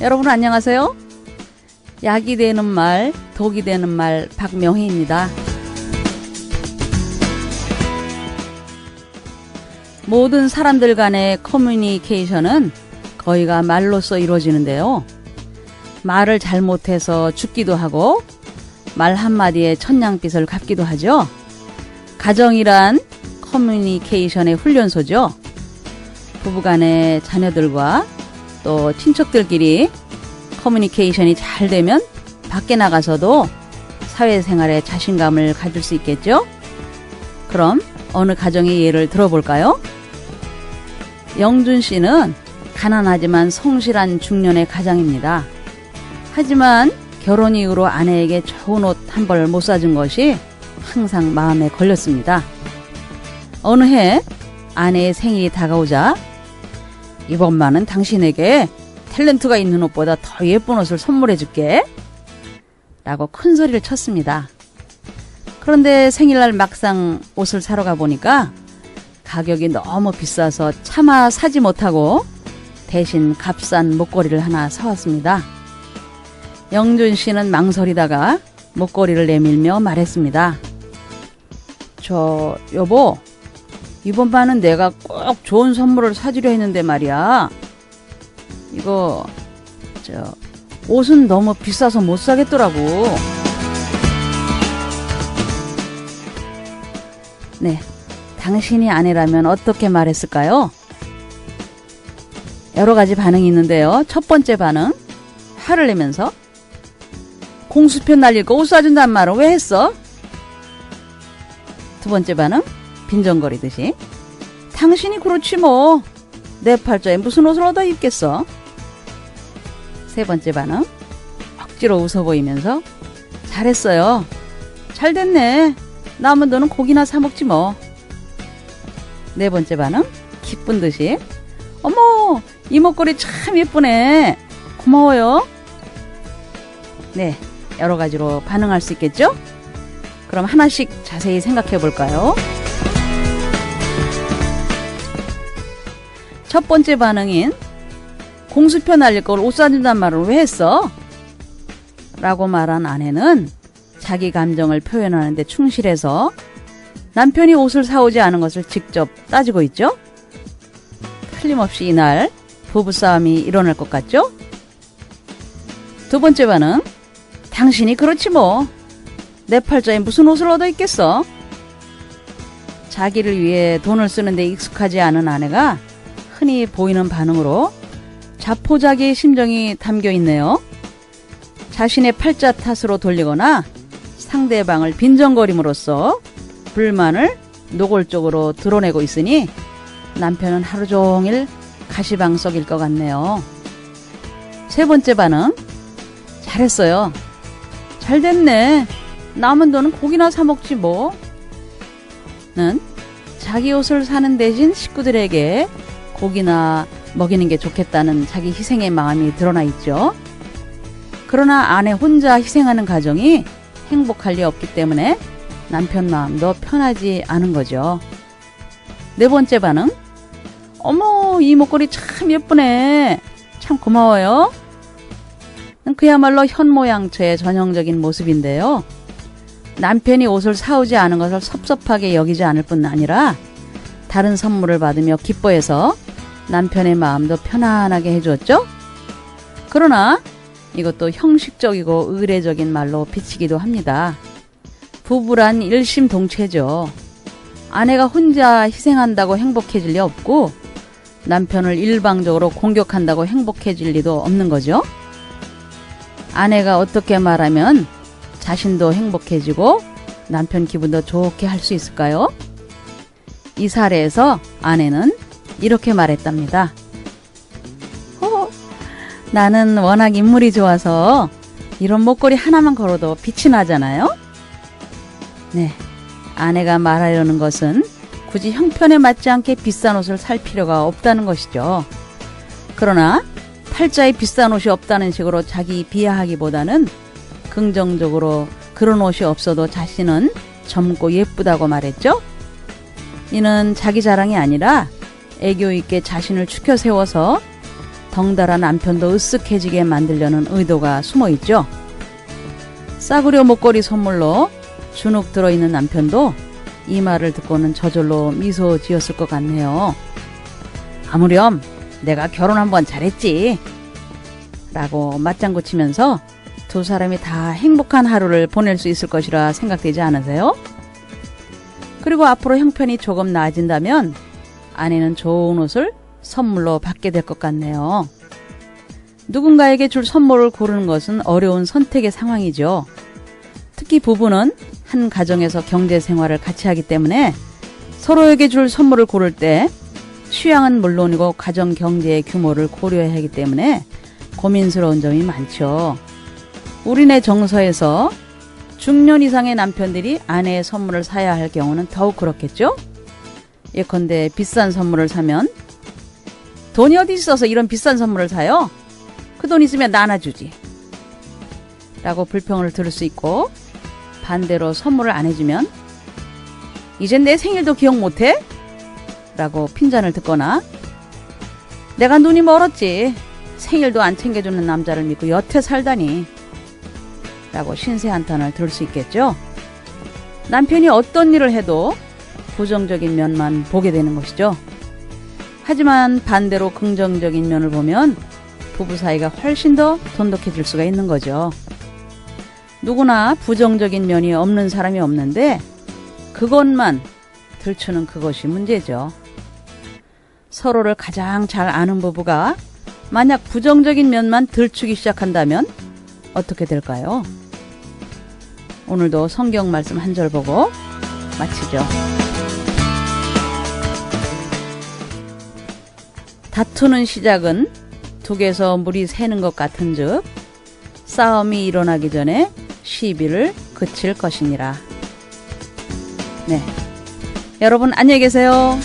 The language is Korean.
여러분 안녕하세요. 약이 되는 말, 독이 되는 말 박명희입니다. 모든 사람들 간의 커뮤니케이션은 거의가 말로써 이루어지는데요. 말을 잘못해서 죽기도 하고 말 한마디에 천냥빚을 갚기도 하죠. 가정이란 커뮤니케이션의 훈련소죠. 부부간의 자녀들과 또 친척들끼리 커뮤니케이션이 잘 되면 밖에 나가서도 사회생활에 자신감을 가질 수 있겠죠? 그럼 어느 가정의 예를 들어볼까요? 영준 씨는 가난하지만 성실한 중년의 가장입니다. 하지만 결혼 이후로 아내에게 좋은 옷 한 벌 못 사준 것이 항상 마음에 걸렸습니다. 어느 해 아내의 생일이 다가오자 이번만은 당신에게 탤런트가 있는 옷보다 더 예쁜 옷을 선물해 줄게. 라고 큰 소리를 쳤습니다. 그런데 생일날 막상 옷을 사러 가보니까 가격이 너무 비싸서 차마 사지 못하고 대신 값싼 목걸이를 하나 사왔습니다. 영준 씨는 망설이다가 목걸이를 내밀며 말했습니다. 저, 여보, 이번 반은 내가 꼭 좋은 선물을 사주려 했는데 말이야. 이거, 저, 옷은 너무 비싸서 못 사겠더라고. 네. 당신이 아내라면 어떻게 말했을까요? 여러 가지 반응이 있는데요. 첫 번째 반응. 화를 내면서. 공수편 날릴 거 옷 사준단 말은 왜 했어? 두 번째 반응. 빈정거리듯이. 당신이 그렇지 뭐. 내 팔자에 무슨 옷을 얻어 입겠어? 세 번째 반응. 억지로 웃어 보이면서. 잘했어요. 잘 됐네. 남은 돈은 고기나 사 먹지 뭐. 네 번째 반응. 기쁜 듯이. 어머, 이 목걸이 참 예쁘네. 고마워요. 네, 여러 가지로 반응할 수 있겠죠? 그럼 하나씩 자세히 생각해 볼까요? 첫 번째 반응인 공수표 날릴 걸 옷 사준단 말을 왜 했어? 라고 말한 아내는 자기 감정을 표현하는데 충실해서 남편이 옷을 사오지 않은 것을 직접 따지고 있죠? 틀림없이 이날 부부싸움이 일어날 것 같죠? 두 번째 반응. 당신이 그렇지 뭐. 내 팔자에 무슨 옷을 얻어 입겠어? 자기를 위해 돈을 쓰는데 익숙하지 않은 아내가 흔히 보이는 반응으로 자포자기의 심정이 담겨 있네요. 자신의 팔자 탓으로 돌리거나 상대방을 빈정거림으로써 불만을 노골적으로 드러내고 있으니 남편은 하루 종일 가시방석일 것 같네요. 세 번째 반응. 잘했어요. 잘 됐네. 남은 돈은 고기나 사먹지 뭐. 는 자기 옷을 사는 대신 식구들에게 고기나 먹이는 게 좋겠다는 자기 희생의 마음이 드러나 있죠. 그러나 아내 혼자 희생하는 가정이 행복할 리 없기 때문에 남편 마음도 편하지 않은 거죠. 네 번째 반응. 어머, 이 목걸이 참 예쁘네. 참 고마워요. 그야말로 현모양처의 전형적인 모습인데요. 남편이 옷을 사오지 않은 것을 섭섭하게 여기지 않을 뿐 아니라 다른 선물을 받으며 기뻐해서 남편의 마음도 편안하게 해주었죠? 그러나 이것도 형식적이고 의례적인 말로 비치기도 합니다. 부부란 일심동체죠. 아내가 혼자 희생한다고 행복해질 리 없고 남편을 일방적으로 공격한다고 행복해질 리도 없는 거죠. 아내가 어떻게 말하면 자신도 행복해지고 남편 기분도 좋게 할 수 있을까요? 이 사례에서 아내는 이렇게 말했답니다. 어, 나는 워낙 인물이 좋아서 이런 목걸이 하나만 걸어도 빛이 나잖아요? 네. 아내가 말하려는 것은 굳이 형편에 맞지 않게 비싼 옷을 살 필요가 없다는 것이죠. 그러나 팔자에 비싼 옷이 없다는 식으로 자기 비하하기보다는 긍정적으로 그런 옷이 없어도 자신은 젊고 예쁘다고 말했죠. 이는 자기 자랑이 아니라 애교 있게 자신을 추켜 세워서 덩달아 남편도 으쓱해지게 만들려는 의도가 숨어 있죠. 싸구려 목걸이 선물로 주눅 들어있는 남편도 이 말을 듣고는 저절로 미소 지었을 것 같네요. 아무렴 내가 결혼 한번 잘했지. 라고 맞장구 치면서 두 사람이 다 행복한 하루를 보낼 수 있을 것이라 생각되지 않으세요? 그리고 앞으로 형편이 조금 나아진다면 아내는 좋은 옷을 선물로 받게 될 것 같네요. 누군가에게 줄 선물을 고르는 것은 어려운 선택의 상황이죠. 특히 부부는 한 가정에서 경제 생활을 같이 하기 때문에 서로에게 줄 선물을 고를 때 취향은 물론이고 가정 경제의 규모를 고려해야 하기 때문에 고민스러운 점이 많죠. 우리네 정서에서 중년 이상의 남편들이 아내의 선물을 사야 할 경우는 더욱 그렇겠죠? 예컨대 비싼 선물을 사면 돈이 어디 있어서 이런 비싼 선물을 사요? 그 돈 있으면 나눠주지. 라고 불평을 들을 수 있고 반대로 선물을 안 해주면 이젠 내 생일도 기억 못해? 라고 핀잔을 듣거나 내가 눈이 멀었지. 생일도 안 챙겨주는 남자를 믿고 여태 살다니. 라고 신세 한탄을 들을 수 있겠죠. 남편이 어떤 일을 해도 부정적인 면만 보게 되는 것이죠. 하지만 반대로 긍정적인 면을 보면 부부 사이가 훨씬 더 돈독해질 수가 있는 거죠. 누구나 부정적인 면이 없는 사람이 없는데 그것만 들추는 그것이 문제죠. 서로를 가장 잘 아는 부부가 만약 부정적인 면만 들추기 시작한다면 어떻게 될까요? 오늘도 성경 말씀 한 절 보고 마치죠. 다투는 시작은 둑에서 물이 새는 것 같은 즉 싸움이 일어나기 전에 시비를 그칠 것이니라. 네. 여러분 안녕히 계세요.